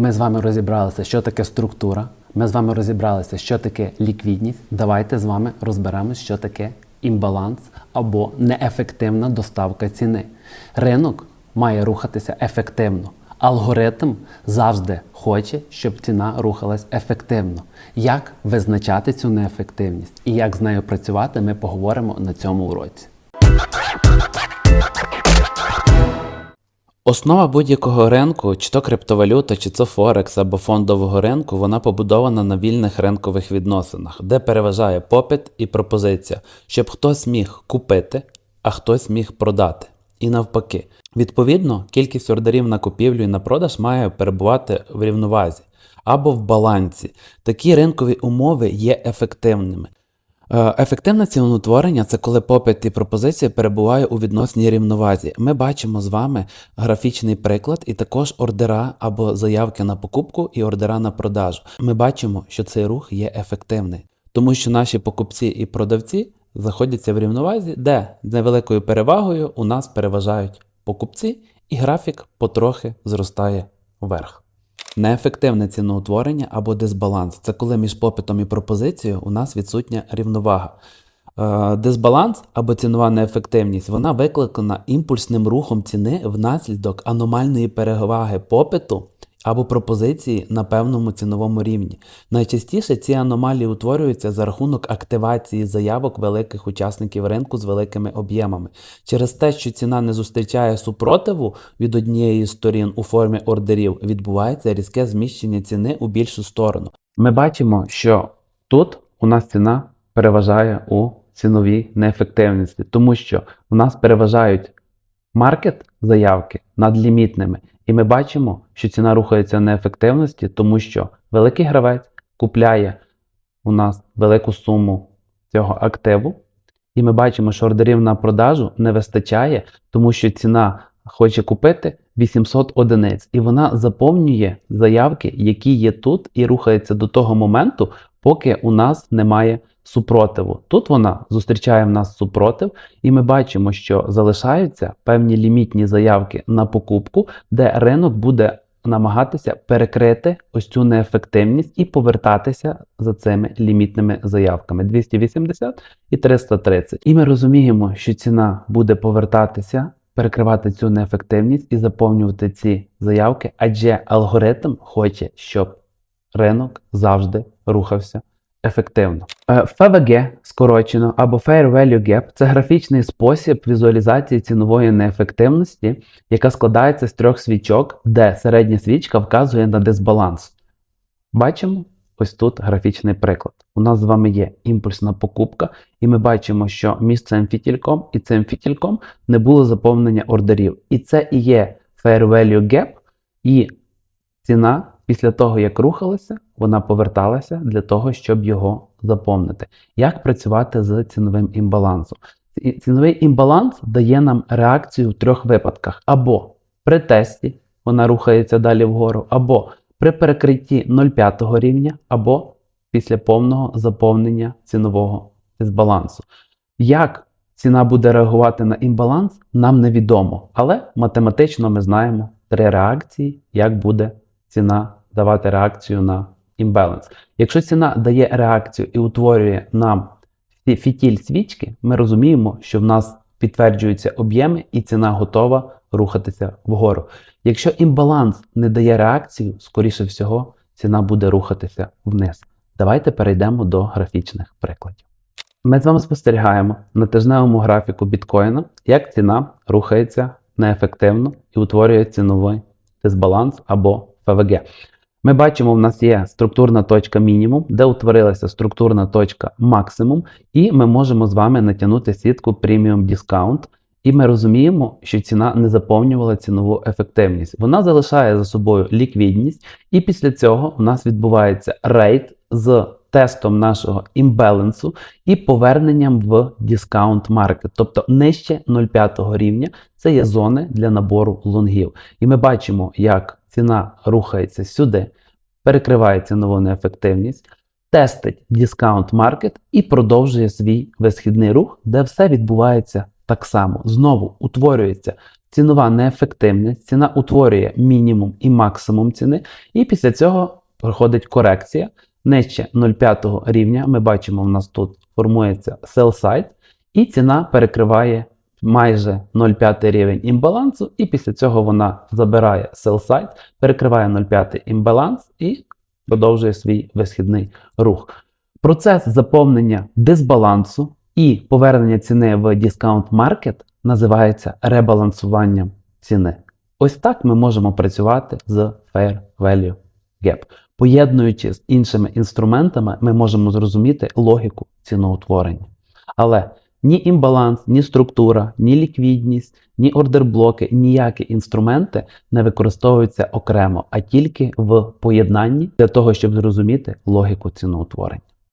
Ми з вами розібралися, що таке структура. Ми з вами розібралися, що таке ліквідність. Давайте з вами розберемось, що таке імбаланс або неефективна доставка ціни. Ринок має рухатися ефективно. Алгоритм завжди хоче, щоб ціна рухалась ефективно. Як визначати цю неефективність і як з нею працювати, ми поговоримо на цьому уроці. Основа будь-якого ринку, чи то криптовалюта, чи то Форекс або фондового ринку, вона побудована на вільних ринкових відносинах, де переважає попит і пропозиція, щоб хтось міг купити, а хтось міг продати. І навпаки. Відповідно, кількість ордерів на купівлю і на продаж має перебувати в рівновазі або в балансі. Такі ринкові умови є ефективними. Е, Ефективне ціноутворення це коли попит і пропозиція перебуває у відносній рівновазі. Ми бачимо з вами графічний приклад і також ордера або заявки на покупку і ордера на продажу. Ми бачимо, що цей рух є ефективний, тому що наші покупці і продавці знаходяться в рівновазі, де з невеликою перевагою у нас переважають покупці, і графік потрохи зростає вверх. Неефективне ціноутворення або дисбаланс це коли між попитом і пропозицією у нас відсутня рівновага. Е, Дисбаланс або цінова неефективність вона викликана імпульсним рухом ціни внаслідок аномальної переваги попиту або пропозиції на певному ціновому рівні. Найчастіше ці аномалії утворюються за рахунок активації заявок великих учасників ринку з великими об'ємами. Через те, що ціна не зустрічає супротиву від однієї з сторін у формі ордерів, відбувається різке зміщення ціни у більшу сторону. Ми бачимо, що тут у нас ціна переважає у ціновій неефективності, тому що у нас переважають маркет заявки над лімітними, і ми бачимо, що ціна рухається неефективності, тому що великий гравець купляє у нас велику суму цього активу, і ми бачимо, що ордерів на продажу не вистачає, тому що ціна хоче купити 800 одиниць, і вона заповнює заявки, які є тут, і рухається до того моменту, поки у нас немає супротиву. Тут вона зустрічає в нас супротив, і ми бачимо, що залишаються певні лімітні заявки на покупку, де ринок буде намагатися перекрити ось цю неефективність і повертатися за цими лімітними заявками 280 і 330. І ми розуміємо, що ціна буде повертатися. Перекривати цю неефективність і заповнювати ці заявки, адже алгоритм хоче, щоб ринок завжди рухався ефективно. Е, FVG скорочено або Fair Value Gap це графічний спосіб візуалізації цінової неефективності, яка складається з трьох свічок, де середня свічка вказує на дисбаланс. Бачимо ось тут графічний приклад. У нас з вами є імпульсна покупка, і ми бачимо, що між цим фітільком і цим фітільком не було заповнення ордерів. І це і є Fair Value Gap, і ціна після того, як рухалася, вона поверталася для того, щоб його заповнити. Як працювати з ціновим імбалансом? Ціновий імбаланс дає нам реакцію в трьох випадках: або при тесті вона рухається далі вгору, або при перекритті 0,5 рівня, або після повного заповнення цінового дисбалансу. Як ціна буде реагувати на імбаланс, нам невідомо, але математично ми знаємо три реакції, як буде ціна давати реакцію на імбаланс. Якщо ціна дає реакцію і утворює нам фі- фітіль свічки, ми розуміємо, що в нас підтверджуються об'єми і ціна готова рухатися вгору. Якщо імбаланс не дає реакцію, скоріше всього, ціна буде рухатися вниз. Давайте перейдемо до графічних прикладів. Ми з вами спостерігаємо на тижневому графіку біткоїна, як ціна рухається неефективно і утворює ціновий дисбаланс або ФВГ. Ми бачимо, в нас є структурна точка мінімум, де утворилася структурна точка максимум, і ми можемо з вами натягнути сітку Premium Discount. І ми розуміємо, що ціна не заповнювала цінову ефективність. Вона залишає за собою ліквідність, і після цього у нас відбувається рейд з тестом нашого імбалансу і поверненням в дискаунт маркет, тобто нижче 0,5 рівня. Це є зони для набору лонгів. І ми бачимо, як ціна рухається сюди, перекриває цінову неефективність, тестить дискаунт маркет і продовжує свій висхідний рух, де все відбувається так само знову утворюється цінова неефективність, ціна утворює мінімум і максимум ціни, і після цього проходить корекція. Нижче 0,5 рівня ми бачимо, у нас тут формується sell side, і ціна перекриває майже 0,5 рівень імбалансу, і після цього вона забирає sell side, перекриває 0,5 імбаланс і продовжує свій висхідний рух. Процес заповнення дисбалансу і повернення ціни в discount market називається ребалансуванням ціни. Ось так ми можемо працювати з Fair Value Gap. Поєднуючи з іншими інструментами, ми можемо зрозуміти логіку ціноутворення. Але ні імбаланс, ні структура, ні ліквідність, ні ордерблоки, ніякі інструменти не використовуються окремо, а тільки в поєднанні для того, щоб зрозуміти логіку ціноутворення.